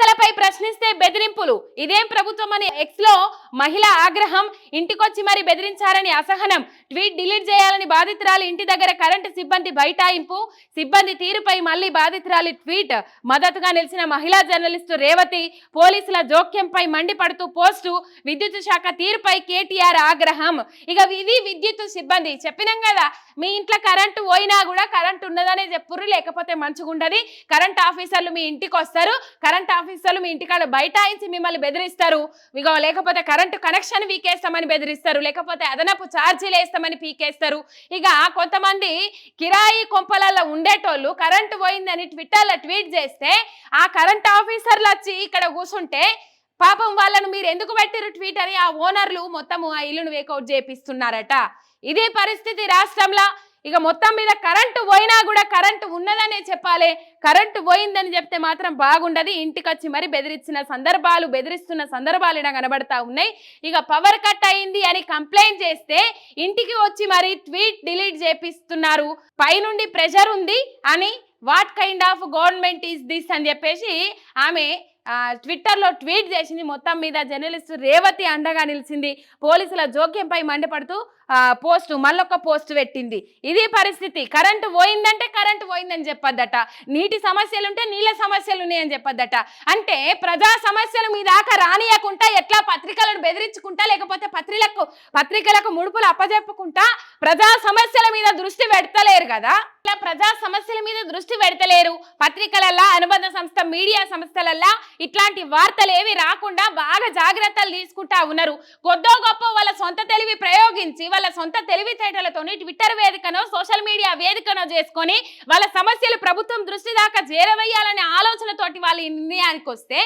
దాతలపై ప్రశ్నిస్తే బెదిరింపులు. ఇదేం ప్రభుత్వం అని ఎక్స్లో మహిళ ఆగ్రహం ఇంటికొచ్చి మరి బెదిరించారని అసహనం ట్వీట్ డిలీట్ చేయాలని బాధితురాలు ఇంటి దగ్గర కరెంటు సిబ్బంది బైఠాయింపు సిబ్బంది తీరుపై మళ్ళీ బాధితురాలి ట్వీట్. మద్దతుగా నిలిచిన మహిళా జర్నలిస్టు రేవతి పోలీసుల జోక్యంపై మండిపడుతూ పోస్టు విద్యుత్ శాఖ తీరుపై కేటీఆర్ ఆగ్రహం. ఇక ఇది విద్యుత్ సిబ్బంది. చెప్పినాం కదా మీ ఇంట్లో కరెంటు పోయినా కూడా కరెంటు ఉన్నదనే చెప్పుర్రు లేకపోతే మంచిగుండదు. కరెంట్ ఆఫీసర్లు మీ ఇంటికి వస్తారు కరెంట్ ఆఫీసర్లు మీ ఇంటికాడ బైఠాయించి మిమ్మల్ని బెదిరిస్తారు. ఇగో లేకపోతే కరెంటు కనెక్షన్ వీకేస్తామని బెదిరిస్తారు. లేకపోతే అదనపు ఛార్జీలు వేస్తామని పీకేస్తారు. ఇక కొంతమంది కిరాయి కొంపలలో ఉండేటోళ్ళు కరెంటు పోయిందని ట్విట్టర్లో ట్వీట్ చేస్తే ఆ కరెంట్ ఆఫీసర్లు వచ్చి ఇక్కడ కూర్చుంటే పాపం వాళ్ళను మీరు ఎందుకు పెట్టారు ట్వీట్ అని ఆ ఓనర్లు మొత్తము ఆ ఇల్లును వేకౌట్ చేపిస్తున్నారట. ఇదే పరిస్థితి రాష్ట్రంలో ఇక మొత్తం మీద కరెంటు పోయినా కూడా కరెంటు ఉన్నదనే చెప్పాలి. కరెంటు పోయిందని చెప్తే మాత్రం బాగుండదు. ఇంటికి వచ్చి మరి బెదిరించిన సందర్భాలు బెదిరిస్తున్న సందర్భాలు ఇలా కనబడతా ఉన్నాయి. ఇక పవర్ కట్ అయింది అని కంప్లైంట్ చేస్తే ఇంటికి వచ్చి మరి ట్వీట్ డిలీట్ చేపిస్తున్నారు. పైనుండి ప్రెషర్ ఉంది అని what kind of government is this అని చెప్పేసి ఆమె ట్విట్టర్లో ట్వీట్ చేసింది. మొత్తం మీద జర్నలిస్ట్ రేవతి అండగా నిలిచింది. పోలీసుల జోక్యంపై మండిపడుతూ పోస్టు మళ్ళొక పోస్ట్ పెట్టింది. ఇది పరిస్థితి. కరెంటు పోయిందంటే కరెంటు పోయిందని చెప్పొద్దట. నీటి సమస్యలు ఉంటే నీళ్ళ సమస్యలు ఉన్నాయని చెప్పొద్దట. అంటే ప్రజా సమస్యలు మీ దాకా రానియకుండా ఎట్లా పత్రికలను బెదిరించుకుంటా లేకపోతే పత్రికలకు పత్రికలకు ముడుపులు అప్పజెప్పుకుంటా ప్రజా సమస్యల మీద దృష్టి పెడతలేరు కదా? ఇట్లా ప్రజా సమస్యల మీద దృష్టి పెడతలేరు. పత్రికలల్లా అనుబంధ సంస్థ మీడియా సంస్థలల్లా ఇట్లాంటి వార్తలు ఏవి రాకుండా బాగా జాగ్రత్తలు తీసుకుంటా ఉన్నారు. కొద్దో గొప్ప వాళ్ళ సొంత తెలివి ప్రయోగించి వాళ్ళ సొంత తెలివితేటలతోని ట్విట్టర్ వేదికనో సోషల్ మీడియా వేదికనో చేసుకొని వాళ్ళ సమస్యలు ప్రభుత్వం దృష్టి దాకా చేరవేయాలనే ఆలోచనతోటి వాళ్ళ నిర్ణయానికి వస్తే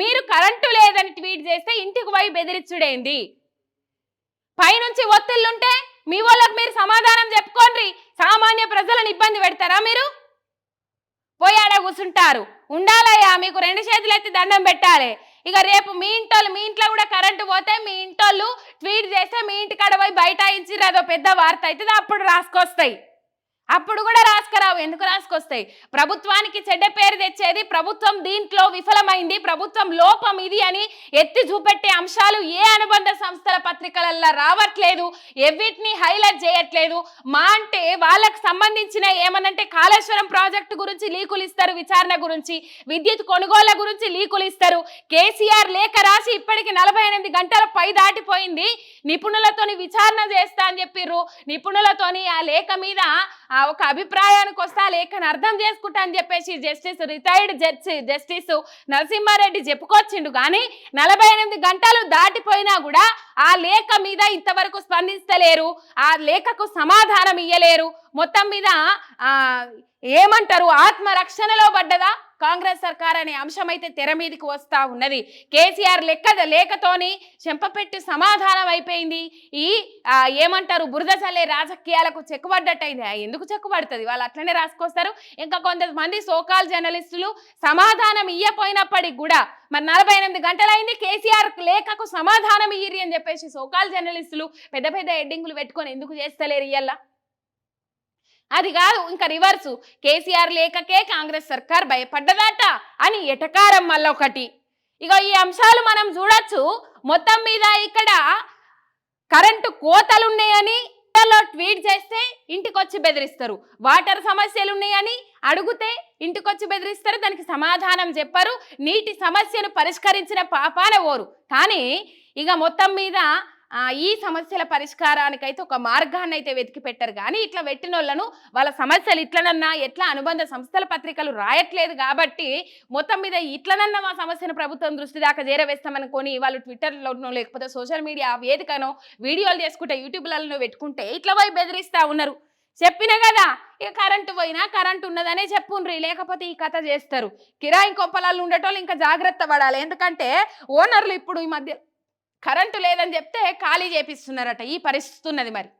మీరు కరెంటు లేదని ట్వీట్ చేస్తే ఇంటికి పోయి బెదిరించుడేంది? పైనుంచి ఒత్తిళ్ళుంటే మీ వాళ్ళకి మీరు సమాధానం చెప్పుకోండి. సామాన్య ప్రజలను ఇబ్బంది పెడతారా మీరు? పోయాడ కూర్చుంటారు ఉండాలయ్యా మీకు రెండు చేతులు అయితే దండం పెట్టాలి. ఇక రేపు మీ ఇంటోళ్ళు మీ ఇంట్లో కూడా కరెంటు పోతే మీ ఇంటోళ్ళు ట్వీట్ చేస్తే మీ ఇంటికాడ పోయి బైఠాయించిర్రు అదో పెద్ద వార్త అవుతుంది అప్పుడు రాసుకొస్తాయి. అప్పుడు కూడా రాసుకురావు. ఎందుకు రాసుకొస్తాయి? ప్రభుత్వానికి చెడ్డ పేరు తెచ్చేది ప్రభుత్వం దీంట్లో విఫలమైంది. ప్రభుత్వం లోపం ఇది అని ఎత్తి చూపెట్టే అంశాలు ఏ అనుబంధ సంస్థల పత్రికలల్లో రావట్లేదు. ఎవిటిని హైలైట్ చేయట్లేదు. మా అంటే వాళ్ళకు సంబంధించిన ఏమనంటే కాళేశ్వరం ప్రాజెక్టు గురించి లీకులు ఇస్తారు విచారణ గురించి. విద్యుత్ కొనుగోళ్ళ గురించి లీకులు ఇస్తారు. కేసీఆర్ లేఖ రాసి ఇప్పటికి నలభై ఎనిమిది గంటల పై దాటిపోయింది. నిపుణులతోని విచారణ చేస్తా అని చెప్పిర్రు. నిపుణులతోని ఆ లేఖ మీద ఆ ఒక అభిప్రాయానికి వస్తా లేఖను అర్థం చేసుకుంటా అని చెప్పేసి justice retired judge justice Narasimha Reddy చెప్పుకొచ్చిండు. కానీ నలభై ఎనిమిది గంటలు దాటిపోయినా కూడా ఆ లేఖ మీద ఇంతవరకు స్పందిస్తలేరు. ఆ లేఖకు సమాధానం ఇయ్యలేరు. మొత్తం మీద ఏమంటారు? ఆత్మరక్షణలో పడ్డదా? కాంగ్రెస్ సర్కార్ అనే అంశం అయితే తెర మీదకి వస్తా ఉన్నది. కేసీఆర్ లెక్క లేఖతోని చెంపపెట్టి సమాధానం అయిపోయింది. ఈ ఏమంటారు బురద చల్లే రాజకీయాలకు చెక్కుబడ్డట్టయింది. ఎందుకు చెక్కుపడుతుంది వాళ్ళు అట్లనే రాసుకొస్తారు. ఇంకా కొంతమంది సోకాల్ జర్నలిస్టులు సమాధానం ఇయ్యపోయినప్పటికి కూడా మరి నలభై ఎనిమిది గంటలైంది కేసీఆర్ లేఖకు సమాధానం ఇయ్యరి అని చెప్పేసి సోకాల్ జర్నలిస్టులు పెద్ద పెద్ద ఎడ్డింగులు పెట్టుకొని ఎందుకు చేస్తలేరు ఇయ్యల్లా అది కాదు ఇంకా రివర్సు కేసీఆర్ లేఖకే కాంగ్రెస్ సర్కార్ భయపడ్డదట అని ఎటకారం మళ్ళొకటి ఇక ఈ అంశాలు మనం చూడొచ్చు. మొత్తం మీద ఇక్కడ కరెంటు కోతలు ఉన్నాయని ట్వీట్ చేస్తే ఇంటికొచ్చి బెదిరిస్తారు. వాటర్ సమస్యలు ఉన్నాయని అడిగితే ఇంటికొచ్చి బెదిరిస్తారు. దానికి సమాధానం చెప్పరు. నీటి సమస్యను పరిష్కరించిన పాపాన ఓరు. కానీ ఇక మొత్తం మీద ఈ సమస్యల పరిష్కారానికైతే ఒక మార్గాన్ని అయితే వెతికి పెట్టారు. కానీ ఇట్లా పెట్టిన వాళ్ళను వాళ్ళ సమస్యలు ఇట్లనన్నా ఎట్లా అనుబంధ సంస్థల పత్రికలు రాయట్లేదు కాబట్టి మొత్తం మీద ఇట్లనన్నా మా సమస్యను ప్రభుత్వం దృష్టి దాకా చేరవేస్తామనుకొని వాళ్ళు ట్విట్టర్లోనో లేకపోతే సోషల్ మీడియా వేదికనో వీడియోలు చేసుకుంటే యూట్యూబ్లలో పెట్టుకుంటే ఇట్లా పోయి బెదిరిస్తూ ఉన్నారు. చెప్పిన కదా ఇక కరెంటు పోయినా కరెంటు ఉన్నదనే చెప్పుండ్రి. లేకపోతే ఈ కథ చేస్తారు. కిరాయి కొంపలాలు ఉండేటోళ్ళు ఇంకా జాగ్రత్త పడాలి. ఎందుకంటే ఓనర్లు ఇప్పుడు ఈ మధ్య కరెంటు లేదని చెప్తే ఖాళీ చేపిస్తున్నారట. ఈ పరిస్థితి ఉన్నది మరి.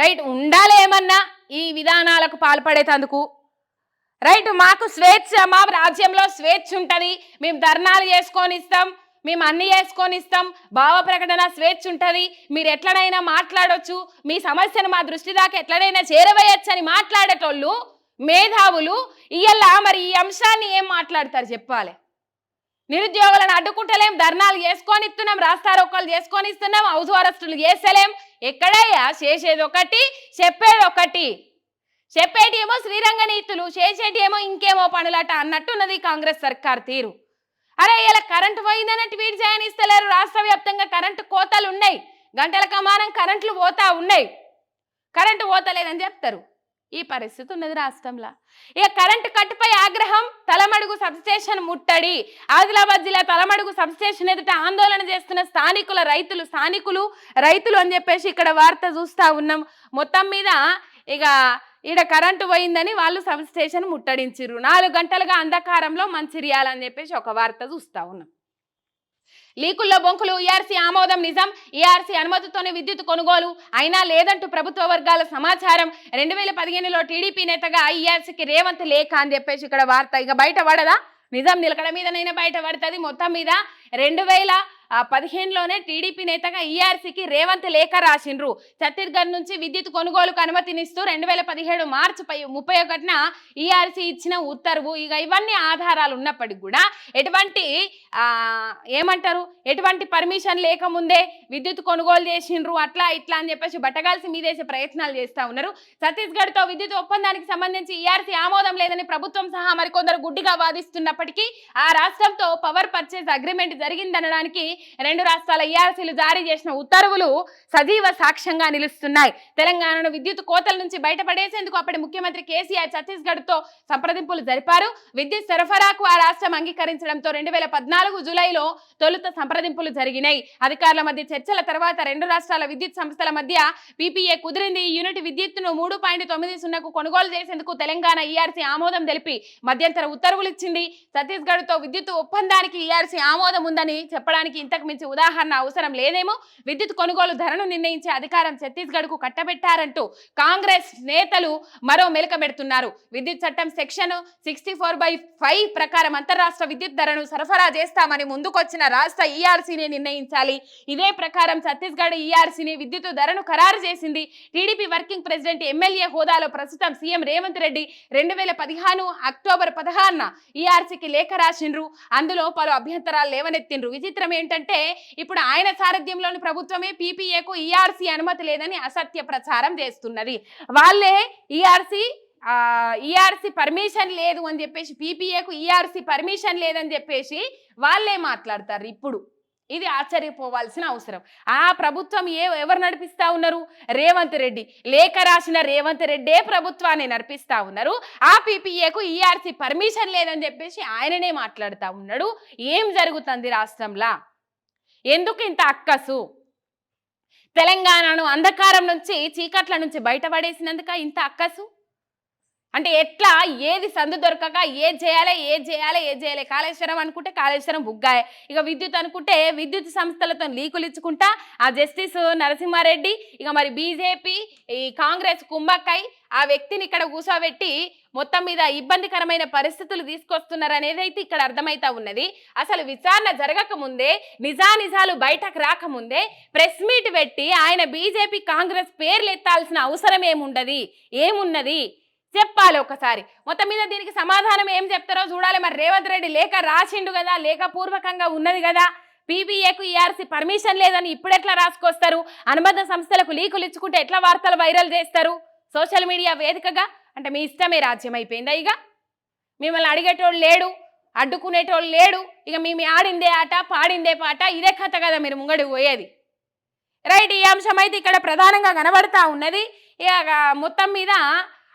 రైట్ ఉండాలి ఏమన్నా ఈ విధానాలకు పాల్పడేటందుకు? రైట్ మాకు స్వేచ్ఛ మా రాజ్యంలో స్వేచ్ఛ ఉంటుంది. మేము ధర్నాలు చేసుకొని ఇస్తాం మేము అన్ని చేసుకొని ఇస్తాం. భావ ప్రకటన స్వేచ్ఛ ఉంటుంది. మీరు ఎట్లనైనా మాట్లాడొచ్చు. మీ సమస్యను మా దృష్టి దాకా ఎట్లనైనా చేరవేయచ్చు అని మాట్లాడేటోళ్ళు మేధావులు ఇయ్యాల మరి ఈ అంశాన్ని ఏం మాట్లాడతారు చెప్పాలి? నిరుద్యోగులను అడ్డుకుంటలేం ధర్నాలు చేసుకొని ఇస్తున్నాం రాస్తారోకలు చేసుకొని ఇస్తున్నాం హౌస్ అరెస్టులు చేస్తలేం. ఎక్కడయ్యా? చేసేది ఒకటి చెప్పేది ఒకటి. చెప్పేటి ఏమో శ్రీరంగ నీతులు చేసేటి ఏమో ఇంకేమో పనులట అన్నట్టున్నది కాంగ్రెస్ సర్కార్ తీరు. అరే ఇలా కరెంటు పోయిందని ట్వీట్ చేయనిస్తలేరు రాష్ట్ర వ్యాప్తంగా కరెంటు కోతలు ఉన్నాయి. గంటల కమానం కరెంట్లు పోతా ఉన్నాయి. కరెంటు పోతలేదని చెప్తారు. ఈ పరిస్థితి ఉన్నది రాష్ట్రంలో. ఇక కరెంటు కట్టుపై ఆగ్రహం తలమడుగు సబ్స్టేషన్ ముట్టడి. ఆదిలాబాద్ జిల్లా తలమడుగు సబ్స్టేషన్ ఎదుట ఆందోళన చేస్తున్న స్థానికుల రైతులు స్థానికులు రైతులు అని చెప్పేసి ఇక్కడ వార్త చూస్తూ ఉన్నాం. మొత్తం మీద ఇక ఈడ కరెంటు పోయిందని వాళ్ళు సబ్ స్టేషన్ నాలుగు గంటలుగా అంధకారంలో మంచిర్యాలని చెప్పేసి ఒక వార్త చూస్తా ఉన్నాం. లీకుల్లో బొంకులు ఈఆర్సీ ఆమోదం నిజం ఈఆర్సీ అనుమతితోనే విద్యుత్ కొనుగోలు. అయినా లేదంటూ ప్రభుత్వ వర్గాల సమాచారం. రెండు వేల పదిహేనులో టీడీపీ నేతగా ఈఆర్సీకి రేవంత్ లేఖ అని చెప్పేసి ఇక్కడ వార్త. ఇక బయట పడదా? నిజం నిలకడ మీదనైనా బయట పడుతుంది. మొత్తం మీద రెండు వేల పదిహేనులోనే టీడీపీ నేతగా ఈఆర్సీకి రేవంత్ లేఖ రాసిండ్రు. ఛత్తీస్గఢ్ నుంచి విద్యుత్ కొనుగోలుకు అనుమతినిస్తూ రెండు వేల పదిహేడు మార్చి పై ముప్పై ఒకటిన ఈఆర్సీ ఇచ్చిన ఉత్తర్వు. ఇక ఇవన్నీ ఆధారాలు ఉన్నప్పటికి కూడా ఎటువంటి ఏమంటారు? ఎటువంటి పర్మిషన్ లేకముందే విద్యుత్ కొనుగోలు చేసిండ్రు. అట్లా ఇట్లా అని చెప్పేసి బట్టగాల్సి మీదేసే ప్రయత్నాలు చేస్తూ ఉన్నారు. ఛత్తీస్గఢ్తో విద్యుత్ ఒప్పందానికి సంబంధించి ఈఆర్సీ ఆమోదం లేదని ప్రభుత్వం సహా మరికొందరు గుడ్డిగా వాదిస్తున్నప్పటికీ ఆ రాష్ట్రంతో పవర్ పర్చేస్ అగ్రిమెంట్ జరిగిందనడానికి రెండు రాష్ట్రాల ఈఆర్సీలు జారీ చేసిన ఉత్తర్వులు సజీవ సాక్ష్యంగా నిలుస్తున్నాయి. తెలంగాణను విద్యుత్ కోతల నుంచి బయటపడేసేందుకు అప్పటి ముఖ్యమంత్రి కేసీఆర్ ఛత్తీస్గఢ్తో సంప్రదింపులు జరిపారు. విద్యుత్ సరఫరాకు ఆ రాష్ట్రం అంగీకరించడంతో రెండు వేల పద్నాలుగు జూలైలో తొలుత సంప్రదింపులు జరిగినాయి. అధికారుల మధ్య చర్చల తర్వాత రెండు రాష్ట్రాల విద్యుత్ సంస్థల మధ్య పీపీఏ కుదిరింది. ఈ యూనిట్ విద్యుత్తును మూడు పాయింట్ తొమ్మిది సున్నాకు కొనుగోలు చేసేందుకు తెలంగాణ ఈఆర్సీ ఆమోదం తెలిపి మధ్యంతర ఉత్తర్వులు ఇచ్చింది ఛత్తీస్గఢ్తో విద్యుత్ ఒప్పందానికి ఈఆర్సీ ఆమోదం ఉందని చెప్పడానికి ఇంతకు మించి ఉదాహరణ అవసరం లేదేమో. విద్యుత్ కొనుగోలు ధరను నిర్ణయించే అధికారం ఛత్తీస్గఢ్కు కట్టబెట్టారంటూ కాంగ్రెస్ నేతలు మరో మెలక పెడుతున్నారు. విద్యుత్ చట్టం section sixty four by five ప్రకారం అంతరాష్ట్ర విద్యుత్ ధరను సరఫరా చేస్తామని ముందుకొచ్చిన రాష్ట్ర ఈఆర్సీని నిర్ణయించాలి. ఇదే ప్రకారం ఛత్తీస్గఢ్ ఈఆర్సీని విద్యుత్ ధరను ఖరారు చేసింది. టీడీపీ వర్కింగ్ ప్రెసిడెంట్ ఎమ్మెల్యే హోదాలో ప్రస్తుతం సీఎం రేవంత్ రెడ్డి రెండు వేల పదిహాను అక్టోబర్ పదహారున ఈఆర్సీకి లేఖ రాసిండ్రు. అందులో పలు అభ్యంతరాలు లేవనెత్తిండ్రు. విచిత్రం ఏంటంటే ఇప్పుడు ఆయన సారథ్యంలోని ప్రభుత్వమే పీపీఏకు ఈఆర్సీ అనుమతి లేదని అసత్య ప్రచారం చేస్తున్నది. వాళ్ళే ఈఆర్సీ ఈఆర్సీ పర్మిషన్ లేదు అని చెప్పేసి పీపీఏకు ఈఆర్సీ పర్మిషన్ లేదని చెప్పేసి వాళ్ళే మాట్లాడతారు ఇప్పుడు. ఇది ఆశ్చర్యపోవాల్సిన అవసరం. ఆ ప్రభుత్వం ఏ ఎవరు నడిపిస్తా ఉన్నారు? రేవంత్ రెడ్డి. లేఖ రాసిన రేవంత్ రెడ్డే ప్రభుత్వాన్ని నడిపిస్తా ఉన్నారు. ఆ పీపీఏకు ఈఆర్సీ పర్మిషన్ లేదని చెప్పేసి ఆయననే మాట్లాడుతూ ఉన్నాడు. ఏం జరుగుతుంది రాష్ట్రంలో? ఎందుకు ఇంత అక్కసు? తెలంగాణను అంధకారం నుంచి చీకట్ల నుంచి బయటపడేసినందుక ఇంత అక్కసు? అంటే ఎట్లా? ఏది సందు దొరకక? ఏది చేయాలి? ఏది చేయాలి? ఏది చేయాలి? కాళేశ్వరం అనుకుంటే కాళేశ్వరం బుగ్గాయ. ఇక విద్యుత్ అనుకుంటే విద్యుత్ సంస్థలతో లీకులు ఇచ్చుకుంటా ఆ జస్టిస్ నరసింహారెడ్డి ఇక మరి బీజేపీ ఈ కాంగ్రెస్ కుంభక్కై ఆ వ్యక్తిని ఇక్కడ కూర్చోబెట్టి మొత్తం మీద ఇబ్బందికరమైన పరిస్థితులు తీసుకొస్తున్నారనేది అయితే ఇక్కడ అర్థమైతా ఉన్నది. అసలు విచారణ జరగక ముందే నిజానిజాలు బయటకు రాకముందే ప్రెస్ మీట్ పెట్టి ఆయన బీజేపీ కాంగ్రెస్ పేర్లు ఎత్తాల్సిన అవసరం ఏముండది? ఏమున్నది? చెప్పాలి ఒకసారి. మొత్తం మీద దీనికి సమాధానం ఏం చెప్తారో చూడాలి. మరి రేవంత్ రెడ్డి లేఖ రాసిండు కదా లేఖ పూర్వకంగా ఉన్నది కదా? పీబీఏకు ఈఆర్సీ పర్మిషన్ లేదని ఇప్పుడు ఎట్లా రాసుకొస్తారు? అనుబంధ సంస్థలకు లీకులు ఇచ్చుకుంటే ఎట్లా వార్తలు వైరల్ చేస్తారు? సోషల్ మీడియా వేదికగా అంటే మీ ఇష్టమే రాజ్యం అయిపోయిందా ఇక మిమ్మల్ని అడిగేటోళ్ళు లేడు అడ్డుకునేటోళ్ళు లేడు ఇక మేము ఆడిందే ఆట పాడిందే పాట ఇదే కథ కదా మీరు ముంగడికి పోయేది. రైట్ ఈ అంశం అయితే ఇక్కడ ప్రధానంగా కనబడతా ఉన్నది. ఇక మొత్తం మీద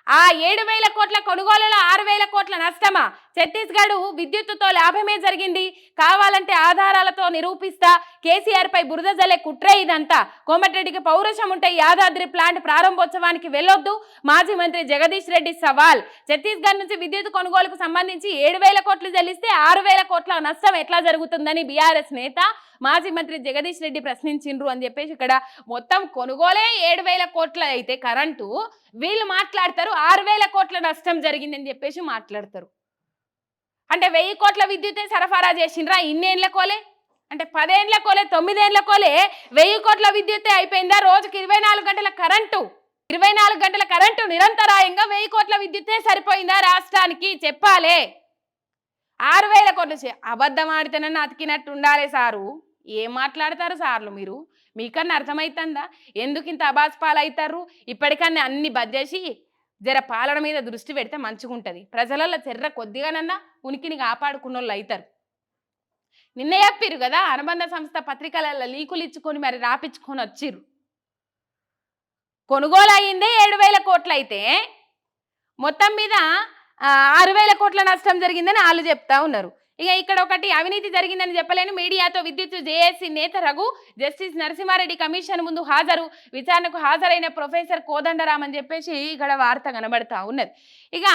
ఆ ఏడు వేల కోట్ల కొనుగోలులో ఆరు వేల కోట్ల నష్టమా? ఛత్తీస్గఢ్ విద్యుత్తుతో లాభమే జరిగింది. కావాలంటే ఆధారాలతో నిరూపిస్తా. కేసీఆర్ పై బురద జల్లే కుట్రే ఇదంతా. కోమటిరెడ్డికి పౌరుషం ఉంటే యాదాద్రి ప్లాంట్ ప్రారంభోత్సవానికి వెళ్ళొద్దు. మాజీ మంత్రి జగదీష్ రెడ్డి సవాల్. ఛత్తీస్గఢ్ నుంచి విద్యుత్ కొనుగోలుకు సంబంధించి ఏడు వేల కోట్లు చెల్లిస్తే ఆరు వేల కోట్ల నష్టం ఎట్లా జరుగుతుందని బీఆర్ఎస్ నేత మాజీ మంత్రి జగదీష్ రెడ్డి ప్రశ్నించిండ్రు అని చెప్పేసి ఇక్కడ మొత్తం కొనుగోలే ఏడు వేల కోట్ల అయితే కరెంటు. వీళ్ళు మాట్లాడతారు ఆరు వేల కోట్ల నష్టం జరిగిందని చెప్పేసి మాట్లాడతారు. అంటే వెయ్యి కోట్ల విద్యుతే సరఫరా చేసిండ్రా ఇన్నేళ్ళ కోలే? అంటే పదేండ్ల కోలే తొమ్మిదేండ్ల కోలే వెయ్యి కోట్ల విద్యుత్తే అయిపోయిందా? రోజుకి ఇరవై నాలుగు గంటల కరెంటు. ఇరవై నాలుగు గంటల కరెంటు నిరంతరాయంగా వెయ్యి కోట్ల విద్యుత్తే సరిపోయిందా రాష్ట్రానికి? చెప్పాలే. ఆరు వేల కోట్లు చే- అబద్ధం ఆడితేనన్నా అతికినట్టు ఉండాలి సారు. ఏం మాట్లాడతారు సార్లు మీరు? మీకన్నా అర్థమవుతుందా ఎందుకు ఇంత అబాస్ పాలవుతారు? ఇప్పటికన్నా అన్ని బద్దేసి జర పాలన మీద దృష్టి పెడితే మంచిగుంటుంది. ప్రజలలో చెర్ర కొద్దిగానన్నా ఉనికిని కాపాడుకున్న వాళ్ళు అవుతారు నిన్న చెప్పారు కదా అనుబంధ సంస్థ పత్రికలలో లీకులు ఇచ్చుకొని మరి రాపించుకొని వచ్చిర్రు. కొనుగోలు అయిందే ఏడు వేల కోట్లు అయితే మొత్తం మీద ఆరు వేల కోట్ల నష్టం జరిగిందని వాళ్ళు చెప్తా ఉన్నారు. ఇక ఇక్కడ ఒకటి అవినీతి జరిగిందని చెప్పలేను. మీడియాతో విద్యుత్ జేఏసీ నేత రఘు జస్టిస్ నరసింహారెడ్డి కమిషన్ ముందు హాజరు విచారణకు హాజరైన ప్రొఫెసర్ కోదండరామ్ అని చెప్పేసి ఇక్కడ వార్త కనబడతా ఉన్నది. ఇక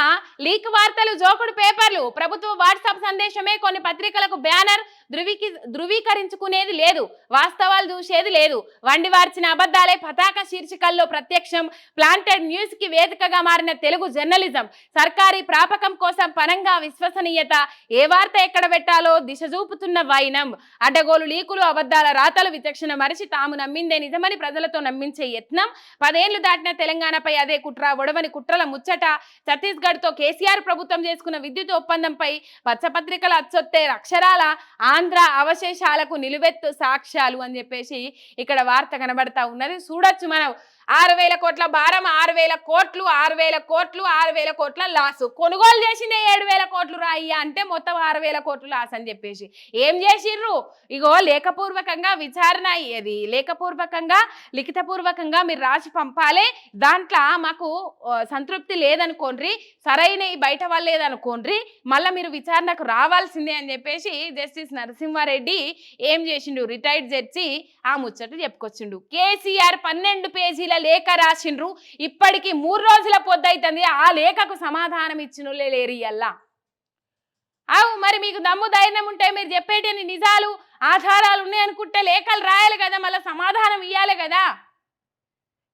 లీక్ వార్తలు జోకుడు పేపర్లు ప్రభుత్వ వాట్సాప్ సందేశమే కొన్ని పత్రికలకు బ్యానర్ ధృవీకి ధృవీకరించుకునేది లేదు. వాస్తవాలు చూసేది లేదు. వండి వార్చిన అబద్ధాలే పతాక శీర్షికల్లో ప్రత్యక్షం. ప్లాంటెడ్ న్యూస్కి వేదికగా మారిన తెలుగు జర్నలిజం. సర్కారీ ప్రాపకం కోసం పనంగా విశ్వసనీయత. ఏ వార్త ఎక్కడ పెట్టాలో దిశ చూపుతున్న వైనం. అడ్డగోలు లీకులు అబద్ధాల రాతలు విచక్షణ మరిచి తాము నమ్మిందే నిజమని ప్రజలతో నమ్మించే యత్నం. పదేళ్ళు దాటిన తెలంగాణపై అదే కుట్ర ఒడవని కుట్రల ముచ్చట. ఛత్తీస్గఢ్తో కేసీఆర్ ప్రభుత్వం చేసుకున్న విద్యుత్ ఒప్పందంపై పచ్చపత్రికలు అచ్చొత్తే అక్షరాల ఆంధ్ర అవశేషాలకు నిలువెత్తు సాక్ష్యాలు అని చెప్పేసి ఇక్కడ వార్త కనబడతా ఉన్నది. చూడొచ్చు మనం. ఆరు వేల కోట్ల భారం ఆరు వేల కోట్లు ఆరు వేల కోట్లు ఆరు వేల కోట్ల లాసు కొనుగోలు చేసిందే ఏడు వేల కోట్లు రాయి అంటే మొత్తం ఆరు వేల కోట్లు లాస్ అని చెప్పేసి. ఏం చేసిర్రు? ఇగో లేఖపూర్వకంగా విచారణ అయ్యేది. లేఖపూర్వకంగా లిఖితపూర్వకంగా మీరు రాసి పంపాలి. దాంట్లో మాకు సంతృప్తి లేదనుకోండ్రి సరైన బయట వాళ్ళు లేదనుకోండి మళ్ళీ మీరు విచారణకు రావాల్సిందే అని చెప్పేసి జస్టిస్ నరసింహారెడ్డి ఏం చేసిండు? రిటైర్డ్ జడ్జి ఆ ముచ్చట చెప్పుకొచ్చిండు. కేసీఆర్ పన్నెండు పేజీల లేఖ రాసిండ్రు. ఇప్పటికి మూడు రోజుల పొద్దైతుంది ఆ లేఖకు సమాధానం ఇచ్చినోళ్ళే లేరు ఇయ్యల్లా. అవు మరి మీకు దమ్ము ధైర్యం ఉంటే మీరు చెప్పేటి నిజాలు ఆధారాలు ఉన్నాయి అనుకుంటే లేఖలు రాయాలి కదా మళ్ళీ సమాధానం ఇవ్వాలి కదా.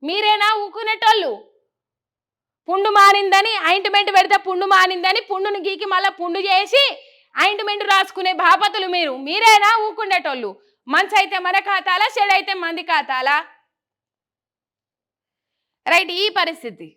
మీరేనా ఊకునేటోళ్ళు? పుండు మానిందని ఆయింట్మెంట్ పెడితే పుండు మానిందని పుండును గీకి మళ్ళీ పుండు చేసి ఆయింట్మెంట్ రాసుకునే బాపతులు మీరు. మీరేనా ఊకుండేటోళ్ళు? మంచి అయితే మన ఖాతాలా చెడు అయితే మంది ఖాతాలా? రైట్ ఈ పరిస్థితి.